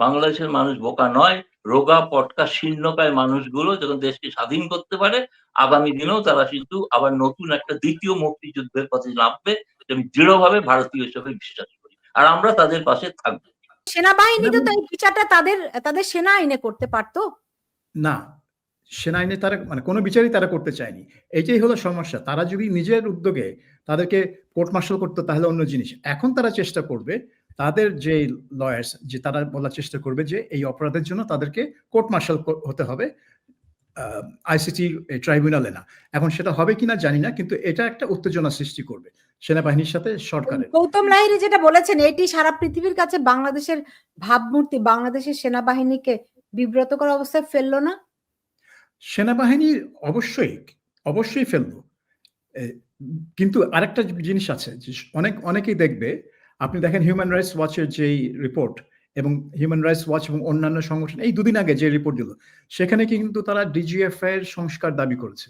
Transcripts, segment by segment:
বাংলাদেশের মানুষ বোকা নয় রোগা পটকা শীর্ণকায় মানুষগুলো যখন দেশকে স্বাধীন করতে পারে আগামী দিনেও তারা কিন্তু আবার নতুন একটা দ্বিতীয় মুক্তিযুদ্ধের পথে নামবে আমি দৃঢ়ভাবে ভারতীয় হিসেবে বিশ্বাস করি। আর আমরা তাদের পাশে থাকব। সেনাবাহিনী তো এই বিচারটা তাদের তাদের সেনা আইনে করতে পারতো? না সেনা আইনে তারা মানে কোনো বিচারই তারা করতে চায়নি। এইটাই হলো সমস্যা। তারা যদি নিজের উদ্যোগে তাদেরকে কোর্ট মার্শাল করতো তাহলে অন্য জিনিস। এখন তারা চেষ্টা করবে তাদের যে লয়ার্স যে তারা বলার চেষ্টা করবে যে এই অপরাধের জন্য তাদেরকে কোর্ট মার্শাল হতে হবে আইসিটি ট্রাইব্যুনালে না। এখন সেটা হবে কিনা জানি না কিন্তু এটা একটা উত্তেজনা সৃষ্টি করবে সেনাবাহিনীর সাথে সরকারের। গৌতম লাহিরি যেটা বলেছেন এটি সারা পৃথিবীর কাছে বাংলাদেশের ভাবমূর্তি বাংলাদেশের সেনাবাহিনীকে বিব্রতকর অবস্থায় ফেলল না? সেনাবাহিনী অবশ্যই অবশ্যই ফেলল। কিন্তু আরেকটা জিনিস আছে যে অনেক অনেকেই দেখবে আপনি দেখেন হিউম্যান রাইটস ওয়াচের যেই রিপোর্ট এবং হিউম্যান রাইটস ওয়াচ এবং অন্যান্য সংগঠন, এই দুদিন আগে যে রিপোর্ট দিল, সেখানে কিন্তু তারা ডিজিএফ এর সংস্কার দাবি করেছে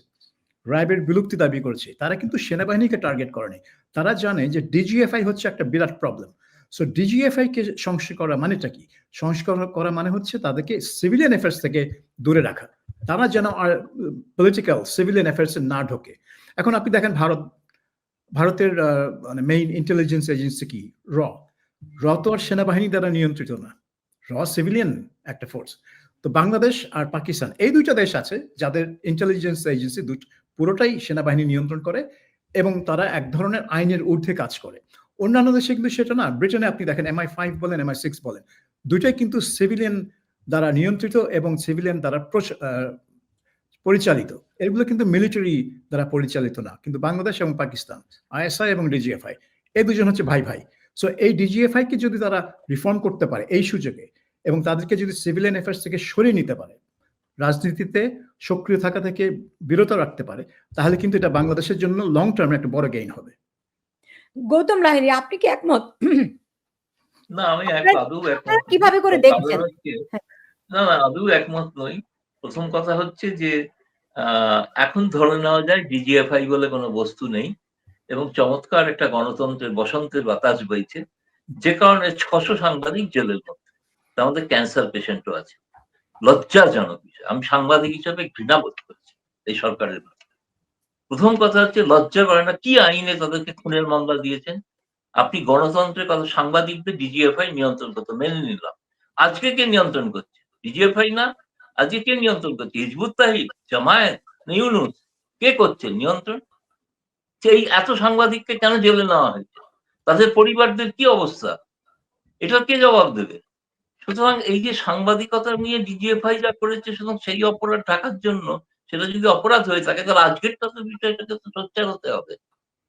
রাইবের বিলুপ্তি দাবি করেছে। তারা কিন্তু সেনাবাহিনীকে টার্গেট করেনি তারা জানে যে ডিজিএফআই হচ্ছে একটা বিরাট প্রবলেম সো ডিজিএফআই কে সংস্কার করা মানেটা কি? সংস্কার করা মানে হচ্ছে তাদেরকে সিভিলিয়ান অ্যাফেয়ার্স থেকে দূরে রাখা। তারা যেন আর পলিটিক্যাল সিভিলিয়ান অ্যাফেয়ার্স না ঢোকে। এখন আপনি দেখেন ভারত ভারতের মানে মেইন ইন্টেলিজেন্স এজেন্সি কি? র। র তো আর সেনাবাহিনী দ্বারা নিয়ন্ত্রিত না। র সিভিলিয়ান একটা ফোর্স তো বাংলাদেশ আর পাকিস্তান, এই দুইটা দেশ আছে যাদের ইন্টেলিজেন্স এজেন্সি পুরোটাই সেনাবাহিনী নিয়ন্ত্রণ করে এবং তারা এক ধরনের আইনের ঊর্ধ্বে কাজ করে। অন্যান্য দেশে কিন্তু সেটা না। ব্রিটেনে আপনি দেখেন এমআই ফাইভ বলেন এমআই সিক্স বলেন। দুইটাই কিন্তু সিভিলিয়ান দ্বারা নিয়ন্ত্রিত এবং সিভিলিয়ান দ্বারা পরিচালিত। এগুলো কিন্তু মিলিটারি দ্বারা পরিচালিত না কিন্তু বাংলাদেশ এবং পাকিস্তান আইএসআই এবং ডিজিএফআই এই দুজন হচ্ছে ভাই ভাই সো এই ডিজিএফআই কে যদি তারা রিফর্ম করতে পারে এই সুযোগে এবং তাদেরকে যদি সিভিলিয়ান অ্যাফেয়ার্স থেকে সরিয়ে নিতে পারে রাজনীতিতে সক্রিয় থাকা থেকে বিরত রাখতে পারে তাহলে কিন্তু এটা বাংলাদেশের জন্য লং টার্মে একটা বড় গেইন হবে। গৌতম লাহিরি আপনি কি একমত? না আমি আদৌ একমত কীভাবে করে দেখছেন? না না আদৌ একমত নই। প্রথম কথা হচ্ছে যে এখন ধরে নেওয়া যায় ডিজিএফআই বলে কোনো বস্তু নেই এবং চমৎকার একটা গণতন্ত্রের বসন্তের বাতাস বইছে। যে কারণে ছশো সাংবাদিক জেলের মধ্যে, তার মধ্যে ক্যান্সার পেশেন্টও আছে। লজ্জাজনক বিষয়। আমি সাংবাদিক হিসাবে ঘৃণা বোধ করছি এই সরকারের প্রথম কথা হচ্ছে লজ্জা করে না, কি আইনে তাদেরকে খুনের মামলা দিয়েছেন? আপনি গণতন্ত্রের কথা সাংবাদিকদের ডিজিএফআই নিয়ন্ত্রণ করতে মেনে নিলাম। আজকে কে নিয়ন্ত্রণ করছে? ডিজিএফআই না আজকে কে নিয়ন্ত্রণ করছে হিজবুত তাহিদ জামায়াত, ইউনুস, কে করছে? নিয়ন্ত্রণ? এই এত সাংবাদিককে কেন জেলে নেওয়া হয়েছে? তাদের পরিবারদের কি অবস্থা? এটা কে জবাব দেবে? সুতরাং এই যে সাংবাদিকতা নিয়ে ডিজিএফআই যা করেছে, সুতরাং সেই অপরাধ ঢাকার জন্য, সেটা যদি অপরাধ হয়ে থাকে, তাহলে আজকেরটা তো বিষয়টাকে তো সোচ্চার হতে হবে,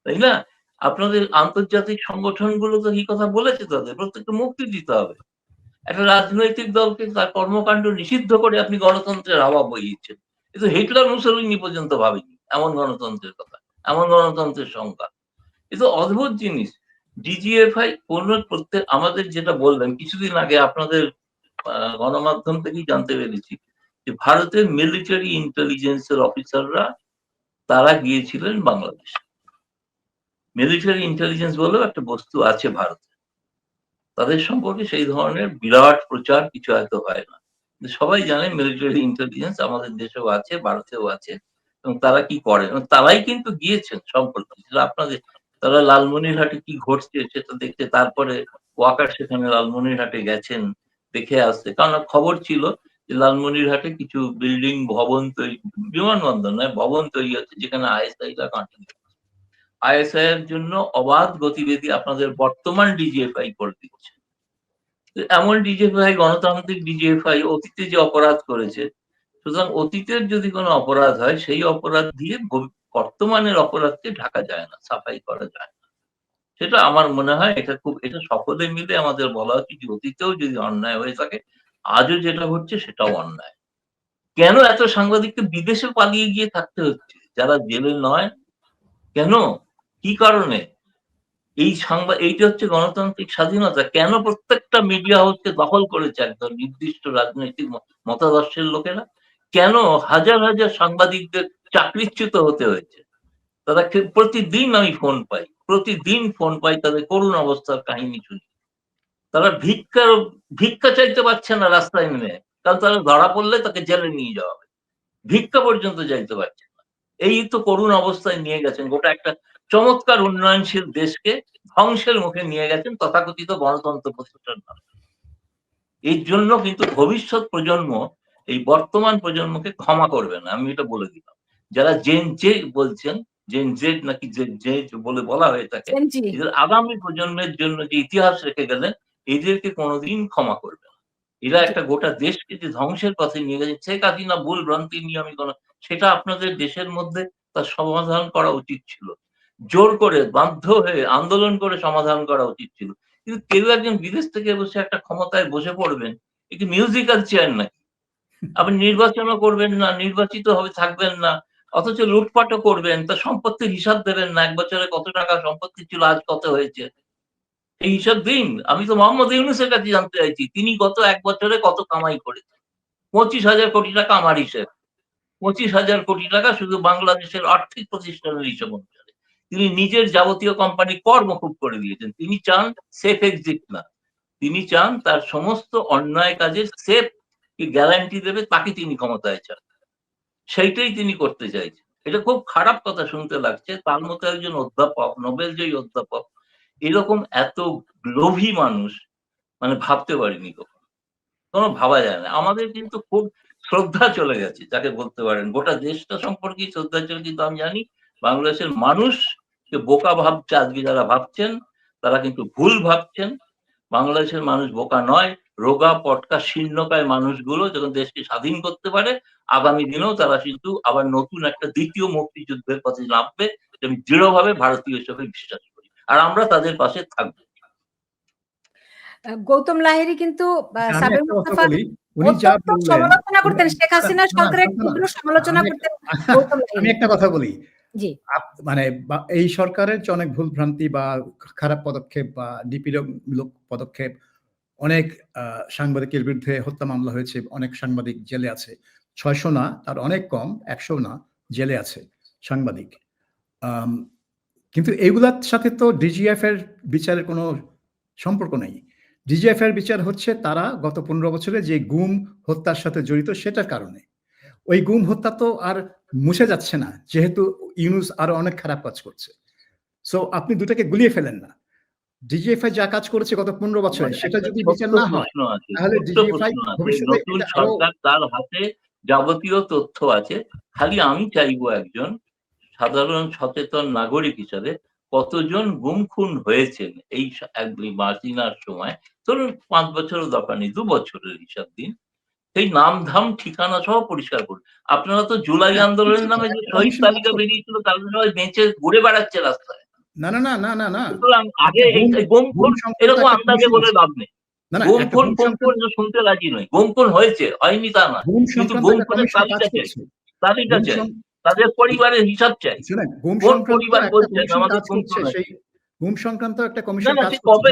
তাই না? আপনাদের আন্তর্জাতিক সংগঠনগুলো তো এই কথা বলেছে তাদের, প্রত্যেককে মুক্তি দিতে হবে। একটা রাজনৈতিক দলকে তার কর্মকাণ্ড নিষিদ্ধ করে আপনি গণতন্ত্রের হাওয়া বইয়েছেন। কিন্তু হিটলার মুসলিনী পর্যন্ত ভাবেনি এমন গণতন্ত্রের কথা, এমন গণতন্ত্রের সংখ্যা। কিন্তু অদ্ভুত জিনিস, ডিজিএফআই কোন প্রত্যেক আমাদের যেটা বললেন, কিছুদিন আগে আপনাদের গণমাধ্যম থেকেই জানতে পেরেছি যে ভারতের মিলিটারি ইন্টেলিজেন্সের অফিসাররা তারা গিয়েছিলেন বাংলাদেশ। মিলিটারি ইন্টেলিজেন্স বলেও একটা বস্তু আছে ভারতে। তাদের সম্পর্কে সেই ধরনের বিরাট প্রচার কিছু হয়তো হয় না। সবাই জানে মিলিটারি ইন্টেলিজেন্স আমাদের দেশেও আছে, ভারতেও আছে, এবং তারা কি করে? তারাই কিন্তু গিয়েছেন সম্পর্কে আপনাদের, তারা লালমনিরহাটে কি ঘটছে সেটা দেখতে তারপরে ওয়াকার সেখানে লালমনিরহাটে গেছেন, দেখে আসছে। কারণ খবর ছিল যে লালমনিরহাটে কিছু বিল্ডিং ভবন তৈরি, বিমানবন্দর নয়, ভবন তৈরি হচ্ছে, যেখানে আইএসআই রা কন্টিনিউ আইএসআই এর জন্য অবাধ গতিবিধি আপনাদের বর্তমান ডিজিএফআই করে দিচ্ছে। এমন ডিজিএফআই গণতান্ত্রিক ডিজিএফআই অতীতে যে অপরাধ করেছে, সুতরাং অতীতের যদি কোনো অপরাধ হয়, সেই অপরাধ দিয়ে বর্তমানের অপরাধকে ঢাকা যায় না, সাফাই করা যায় না। সেটা আমার মনে হয় এটা খুব, এটা সকলে মিলে আমাদের বলা উচিত যে অতীতেও যদি অন্যায় হয়ে থাকে, আজও যেটা হচ্ছে সেটাও অন্যায়। কেন এত সাংবাদিককে বিদেশে পালিয়ে গিয়ে থাকতে হচ্ছে? যারা জেলে নয়, কেন? কি কারণে? এই সংবাদ, এইটা হচ্ছে গণতান্ত্রিক স্বাধীনতা। কেন প্রত্যেকটা মিডিয়া হচ্ছে দখল করেছে একদম নির্দিষ্ট রাজনৈতিক মতাদর্শের লোকেরা? কেন হাজার হাজার সাংবাদিকদের চাকরিচ্যুত হতে হয়েছে? তারা প্রতিদিন আমি ফোন পাই। প্রতিদিন ফোন পাই তাদের করুণ অবস্থার কাহিনী শুনি। তারা ভিক্ষার, ভিক্ষা চাইতে পারছে না রাস্তায় নেমে। কারণ তারা ধরা পড়লে তাকে জেলে নিয়ে যাওয়া হবে। ভিক্ষা পর্যন্ত চাইতে পারছে না। এই তো করুণ অবস্থায় নিয়ে গেছেন। গোটা একটা চমৎকার উন্নয়নশীল দেশকে ধ্বংসের মুখে নিয়ে গেছেন তথাকথিত গণতন্ত্র প্রতিষ্ঠার নামে। এর জন্য কিন্তু ভবিষ্যৎ প্রজন্ম এই বর্তমান প্রজন্মকে ক্ষমা করবে না আমি এটা বলে দিলাম। যারা জেন জে বলছেন জেন জেড নাকি জেন জে বলে বলা হয়ে থাকে আগামী প্রজন্মের জন্য যে ইতিহাস রেখে গেলেন এদেরকে কোনোদিন ক্ষমা করবে না। এরা একটা গোটা দেশকে যে ধ্বংসের পথে নিয়ে গেছে সে শেখ না ভুল ভ্রান্তি নিয়ে আমি কোনো সেটা আপনাদের দেশের মধ্যে তার সমাধান করা উচিত ছিল। জোর করে বাধ্য হয়ে আন্দোলন করে সমাধান করা উচিত ছিল। কিন্তু কেউ একজন বিদেশ থেকে বসে একটা ক্ষমতায় বসে পড়বেন একটি মিউজিক্যাল চেয়ার নাকি? আপনি নির্বাচনও করবেন না, নির্বাচিত হবে, থাকবেন না, অথচ লুটপাটও করবেন, তা সম্পত্তির হিসাব দেবেন না, এক বছরে কত টাকা সম্পত্তি ছিল, আজ কত হয়েছে? এই হিসাব দিন। আমি তো মোহাম্মদ ইউনুসের কাছে জানতে চাইছি, তিনি গত এক বছরে কত কামাই করেছেন? পঁচিশ হাজার কোটি টাকা আমার হিসেব। পঁচিশ হাজার কোটি টাকা শুধু বাংলাদেশের আর্থিক প্রতিষ্ঠানের হিসাব অনুসারে তিনি নিজের যাবতীয় কোম্পানি কর মকুব করে দিয়েছেন। তিনি চান সেফ এক্সিট না। তিনি চান তার সমস্ত অন্যায় কাজের সেফ গ্যারান্টি দেবে তাকে তিনি ক্ষমতায় চান। সেইটাই তিনি করতে চাইছেন। এটা খুব খারাপ কথা শুনতে লাগছে। তার মতো একজন অধ্যাপক, নোবেল জয়ী অধ্যাপক, এরকম এত লোভী মানুষ মানে ভাবতে পারিনি কখনো। কোনো ভাবা যায় না। আমাদের কিন্তু খুব শ্রদ্ধা চলে গেছে, যাকে বলতে পারেন। গোটা দেশটা সম্পর্কে শ্রদ্ধা চলে কিন্তু আমি জানি বাংলাদেশের মানুষকে বোকা ভাবছে আজকে যারা ভাবছেন তারা কিন্তু ভুল ভাবছেন। বাংলাদেশের মানুষ বোকা নয় রোগা পটকা শীর্ণকায় মানুষগুলো যখন দেশকে স্বাধীন করতে পারে আগামী দিনেও তারা কিন্তু আবার নতুন একটা দ্বিতীয় মুক্তিযুদ্ধের পথে নামবে আমি দৃঢ়ভাবে ভারতীয় হিসেবে বিশ্বাস করি। আর আমরা তাদের পাশে থাকব। গৌতম লাহিড়ী কিন্তু সাবের মুস্তাফা যা সমালোচনা করতেন শেখ হাসিনা সরকারের সমালোচনা করতেন গৌতম আমি লাহিড়ী একটা কথা বলি মানে এই সরকারের যে অনেক ভুল ভ্রান্তি বা খারাপ পদক্ষেপ বা নিপীড়নমূলক পদক্ষেপ অনেক সাংবাদিকের বিরুদ্ধে হত্যা মামলা হয়েছে, অনেক সাংবাদিক জেলে আছে। ছয়শো না, তার অনেক কম, একশো না, জেলে আছে সাংবাদিক। কিন্তু এগুলার সাথে তো ডিজিএফ এর বিচারের কোনো সম্পর্ক নেই। ডিজিএফ এর বিচার হচ্ছে তারা গত পনেরো বছরে যে গুম হত্যার সাথে জড়িত সেটার কারণে। ওই গুম হত্যা তো আর মুছে যাচ্ছে না। যেহেতু ইউনুস আরও অনেক খারাপ কাজ করছে। সো আপনি দুটাকে গুলিয়ে ফেলেন না। ডিজিএফআই যা কাজ করেছে গত পনেরো বছরে সেটা যদি বিচার না হয় তাহলে নতুন সরকার তার হাতে যাবতীয় তথ্য আছে। খালি আমি চাইব একজন সাধারণ সচেতন নাগরিক হিসাবে কতজন গুম খুন হয়েছেন এই এক দুই মাসিনার সময়? ধরুন পাঁচ বছরের দরকার নেই দু বছরের হিসাব দিন। সেই নাম ধাম ঠিকানা সহ পরিষ্কার করুন। আপনারা তো জুলাই আন্দোলনের নামে যে শহীদ তালিকা বেরিয়েছিল তাদের সবাই বেঁচে ঘুরে বেড়াচ্ছে রাস্তায়। না না না না না না। সুতরাং আগে খুন এরকম আন্দাজে বলে লাভ নেই। না না গুম একটা খুন গুম খুন শুনতে রাজি নয় গুম খুন হয়েছে হয়নি তা না গুম কিন্তু সংক্রান্ত গুম খুনের তালিকা চাই। তালিকা চাই তাদের পরিবারের হিসাব চাই। কোন পরিবার আমাদের? সেই গুম সংক্রান্ত একটা কমিশন কাজ একটা করবে?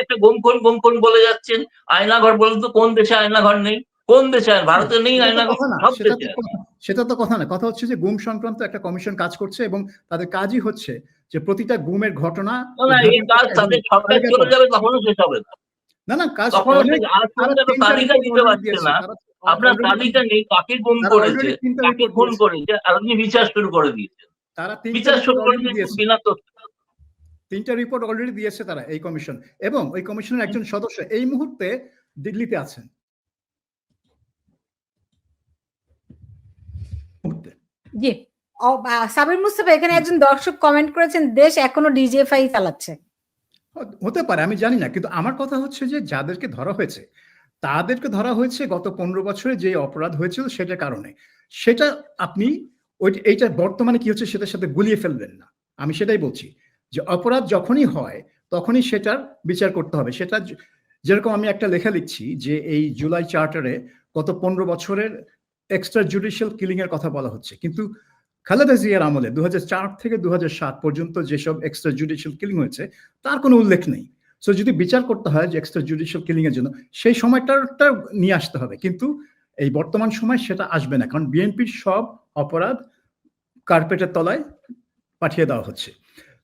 একটা গুম খুন বলে যাচ্ছেন আয়নাঘর বলুন তো কোন দেশে আয়নাঘর নেই? কোন দেশে ভারতে নেই সেটা তো আয়নাঘর? সব সেটা দেশে। তো কথা- সেটা তো কথা না। কথা হচ্ছে যে গুম সংক্রান্ত একটা কমিশন কাজ করছে এবং তাদের কাজই হচ্ছে যে প্রতিটা গুমের ঘটনা না না কাজ আপনার তালিকা নেই কাকে গুম করেছে? কাকে খুন করেছে? আপনি বিচার শুরু করে দিয়েছেন। তারা বিচার শুরু করে দিয়েছে। বিনা তথ্য। তিনটা রিপোর্ট অলরেডি দিয়েছে তারা এই কমিশন এবং ওই কমিশনের একজন সদস্য এই মুহূর্তে দিল্লিতে আছেন। জি। সাবির মুস্তাফা এখানে একজন দর্শক কমেন্ট করেছেন দেশ এখনও ডিজিএফআই চালাচ্ছে। হতে পারে আমি জানি না কিন্তু আমার কথা হচ্ছে যে যাদেরকে ধরা হয়েছে তাদেরকে ধরা হয়েছে গত পনেরো বছরে যে অপরাধ হয়েছিল সেটার কারণে। সেটা আপনি ওই এইটা বর্তমানে কি হচ্ছে সেটার সাথে গুলিয়ে ফেলবেন না। আমি সেটাই বলছি। যে, অপরাধ যখনই হয়, তখনই সেটার বিচার করতে হবে। সেটা যেরকম আমি একটা লেখা লিখছি যে এই জুলাই চার্টারে গত পনেরো বছরের এক্সট্রা জুডিশিয়াল কিলিং এর কথা বলা হচ্ছে। কিন্তু খালেদা জিয়ার আমলে দু হাজার চার থেকে দু হাজার সাত পর্যন্ত যেসব এক্সট্রা জুডিশিয়াল কিলিং হয়েছে, তার কোনো উল্লেখ নেই। সো যদি বিচার করতে হয় যে এক্সট্রা জুডিশিয়াল কিলিং এর জন্য, সেই সময়টাটা নিয়ে আসতে হবে। কিন্তু এই বর্তমান সময় সেটা আসবে না। কারণ বিএনপির সব অপরাধ কার্পেটের তলায় পাঠিয়ে দেওয়া হচ্ছে।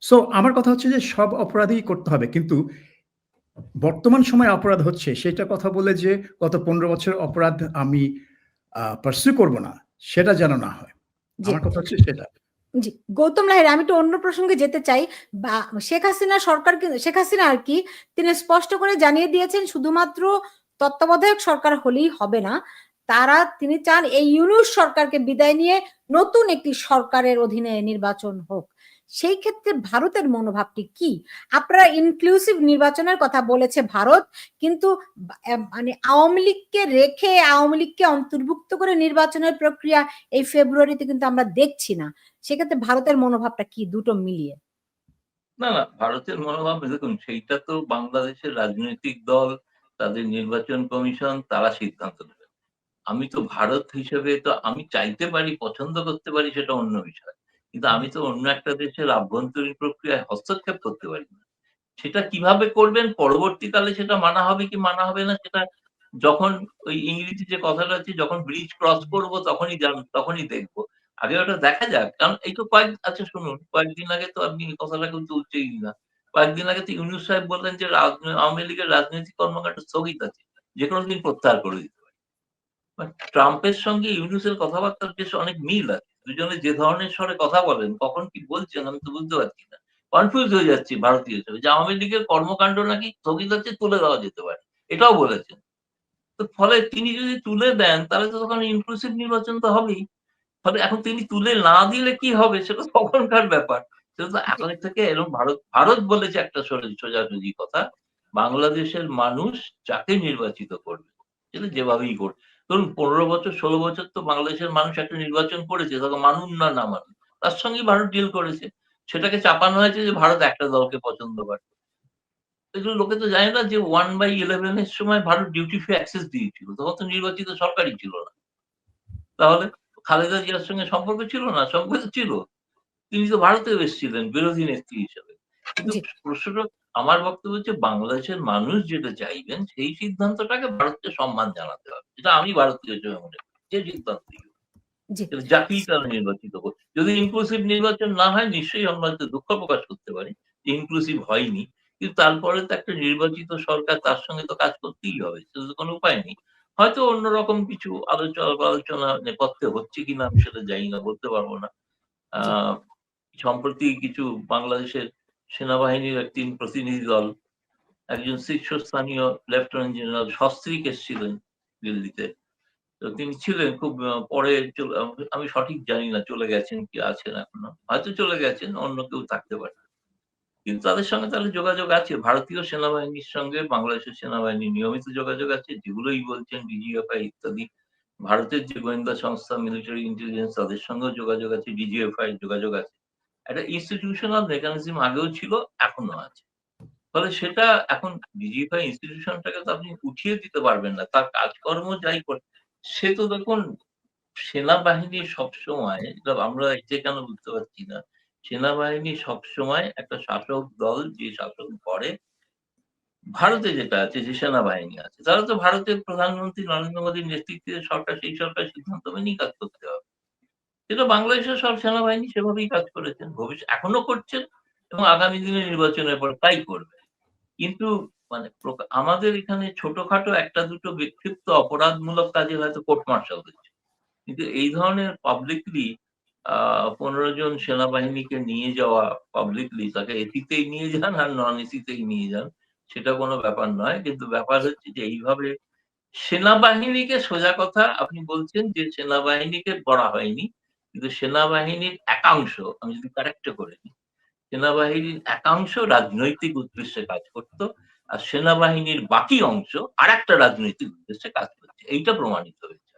সো আমার কথা হচ্ছে যে সব অপরাধই করতে হবে কিন্তু বর্তমান সময়ে অপরাধ হচ্ছে সেটা কথা বলে যে গত পনেরো বছর অপরাধ আমি পার্সু করব না সেটা যেন না হয়। আমার কথা হচ্ছে সেটা। জি। গৌতম লাহিড়ী আমি একটু অন্য প্রসঙ্গে যেতে চাই বা শেখ হাসিনা সরকার শেখ হাসিনা আর কি তিনি স্পষ্ট করে জানিয়ে দিয়েছেন শুধুমাত্র তত্ত্বাবধায়ক সরকার হলেই হবে না তারা তিনি চান এই ইউনুস সরকারকে বিদায় নিয়ে নতুন একটি সরকারের অধীনে নির্বাচন হোক। সেই ক্ষেত্রে ভারতের মনোভাবটি কি? আপনারা ইনক্লুসিভ নির্বাচনের কথা বলেছে ভারত, কিন্তু মানে আওয়ামী লীগকে রেখে, আওয়ামী লীগকে অন্তর্ভুক্ত করে নির্বাচনের প্রক্রিয়া এই ফেব্রুয়ারিতে কিন্তু আমরা দেখছি না। সেক্ষেত্রে ভারতের মনোভাবটা কি? দুটো মিলিয়ে। না না, ভারতের মনোভাব, দেখুন, সেইটা তো বাংলাদেশের রাজনৈতিক দল, তাদের নির্বাচন কমিশন, তারা সিদ্ধান্ত নেবে। আমি তো ভারত হিসেবে তো আমি চাইতে পারি, পছন্দ করতে পারি সেটা অন্য বিষয়। কিন্তু আমি তো অন্য একটা দেশের আভ্যন্তরীণ প্রক্রিয়ায় হস্তক্ষেপ করতে পারি না। সেটা কীভাবে করবেন, পরবর্তীকালে সেটা মানা হবে কি মানা হবে না, সেটা যখন ওই ইংরেজি যে কথাটা আছে, যখন ব্রিজ ক্রস করব তখনই তখনই দেখব। আগে ওটা দেখা যাক, কারণ এই তো কয়েক আচ্ছা শুনুন, কয়েকদিন আগে তো আপনি কথাটা কেউ তুলছেই না কয়েকদিন আগে তো ইউনুস সাহেব বললেন যে আওয়ামী লীগের রাজনৈতিক কর্মকাণ্ড স্থগিত আছে যে কোনো দিন প্রত্যাহার করে দিতে ট্রাম্পের সঙ্গে ইউনুসের কথাবার্তার বেশ অনেক মিল আছে। দুজনে যে ধরনের স্বরে কথা বলেন, কখন কি বলছেন আমি তো বুঝতে পারছি না। কনফিউজ হয়ে যাচ্ছি ভারতীয় হিসেবে যে আওয়ামী লীগের কর্মকাণ্ড নাকি স্থগিত আছে, তুলে দেওয়া যেতে পারে। এটাও বলেছেন। তো ফলে তিনি যদি তুলে দেন, তাহলে তো তখন ইনক্লুসিভ নির্বাচন তো হবেই। ফলে এখন তিনি তুলে না দিলে কি হবে, সেটা তখনকার ব্যাপার। সেটা তো এখন থেকে এরকম ভারত ভারত বলেছে একটা সোজা- সোজাসুজি কথা, বাংলাদেশের মানুষ যাকে নির্বাচিত করবে, সেটা যেভাবেই করবে ধরুন, পনেরো বছর, ষোলো বছর তো বাংলাদেশের মানুষ একটা নির্বাচন করেছে তখন মানুন না না মানুন তার সঙ্গে ভারত ডিল করেছে। সেটাকে চাপানো হয়েছে যে ভারত একটা দলকে পছন্দ করে। এগুলো লোকে তো জানে না যে ওয়ান বাই ইলেভেন এর সময় ভারত ডিউটি ফ্রি অ্যাক্সেস দিয়েছিল, তখন তো নির্বাচিত সরকারই ছিল না। তাহলে খালেদা জিয়ার সঙ্গে সম্পর্ক ছিল না? সম্পর্ক ছিল। তিনি তো ভারতেও এসেছিলেন, বিরোধী নেত্রী হিসেবে। কিন্তু। প্রশ্নটা আমার বক্তব্য হচ্ছে বাংলাদেশের মানুষ যেটা চাইবেন সেই সিদ্ধান্তটাকে ভারতকে সম্মান জানাতে হবে। যেটা আমি ভারতীয় হিসেবে মনে করি যে সিদ্ধান্ত জাতি তারা নির্বাচিত করে যদি ইনক্লুসিভ নির্বাচন না হয় নিশ্চয়ই আমরা দুঃখ প্রকাশ করতে পারি যে ইনক্লুসিভ হয়নি। কিন্তু তারপরে তো একটা নির্বাচিত সরকার তার সঙ্গে তো কাজ করতেই হবে সেটা তো কোনো উপায় নেই। হয়তো অন্যরকম কিছু আলোচনা আলোচনা নেপথ্যে হচ্ছে কিনা আমি সেটা জানি না বলতে পারব না। আহ সম্প্রতি কিছু বাংলাদেশের সেনাবাহিনীর একটি প্রতিনিধি দল, একজন শীর্ষস্থানীয় লেফটেন্যান্ট জেনারেল সস্ত্রীক এসেছিলেন দিল্লিতে। তো তিনি ছিলেন খুব পরে আমি সঠিক জানি না, চলে গেছেন কি আছেন এখনও। হয়তো চলে গেছেন, অন্য কেউ থাকতে পারে। কিন্তু তাদের সঙ্গে তাহলে যোগাযোগ আছে। ভারতীয় সেনাবাহিনীর সঙ্গে বাংলাদেশের সেনাবাহিনীর নিয়মিত যোগাযোগ আছে, যেগুলোই বলছেন ডিজিএফআই ইত্যাদি। ভারতের যে গোয়েন্দা সংস্থা মিলিটারি ইন্টেলিজেন্স তাদের সঙ্গেও যোগাযোগ আছে ডিজিএফআই যোগাযোগ আছে। একটা ইনস্টিটিউশনাল মেকানিজম আগেও ছিল এখনও আছে। ফলে সেটা এখন ডিজিএফআই ইনস্টিটিউশনটাকে তো আপনি উঠিয়ে দিতে পারবেন না, তার কাজকর্ম যাই করে, সে তো দেখুন, সেনাবাহিনী সবসময় আমরা এটা কেন বুঝতে পারছি না, সেনাবাহিনী সবসময় একটা শাসক দল, যে শাসন করে ভারতে যেটা আছে, যে সেনাবাহিনী আছে, তারা তো ভারতের প্রধানমন্ত্রী নরেন্দ্র মোদীর নেতৃত্বে সরকার, সেই সরকার সিদ্ধান্ত মেনেই কাজ করতে হবে। সেটা বাংলাদেশের সব সেনাবাহিনী সেভাবেই কাজ করেছেন, ভবিষ্যৎ এখনও করছেন এবং আগামী দিনে নির্বাচনের পর তাই করবে। কিন্তু মানে আমাদের এখানে ছোটখাটো একটা দুটো বিক্ষিপ্ত অপরাধমূলক কাজে হয়তো কোর্ট মার্শাল হচ্ছে কিন্তু এই ধরনের পাবলিকলি পনেরো জন সেনাবাহিনীকে নিয়ে যাওয়া পাবলিকলি তাকে এসিতেই নিয়ে যান আর নন এসিতেই নিয়ে যান, সেটা কোনো ব্যাপার নয়। কিন্তু ব্যাপার হচ্ছে যে এইভাবে সেনাবাহিনীকে সোজা কথা আপনি বলছেন যে সেনাবাহিনীকে করা হয়নি। কিন্তু সেনাবাহিনীর একাংশ, আমি যদি কারেক্ট করে নিই, সেনাবাহিনীর একাংশ রাজনৈতিক উদ্দেশ্যে কাজ করত আর সেনাবাহিনীর বাকি অংশ আর একটা রাজনৈতিক উদ্দেশ্যে কাজ করছে এইটা প্রমাণিত হয়েছে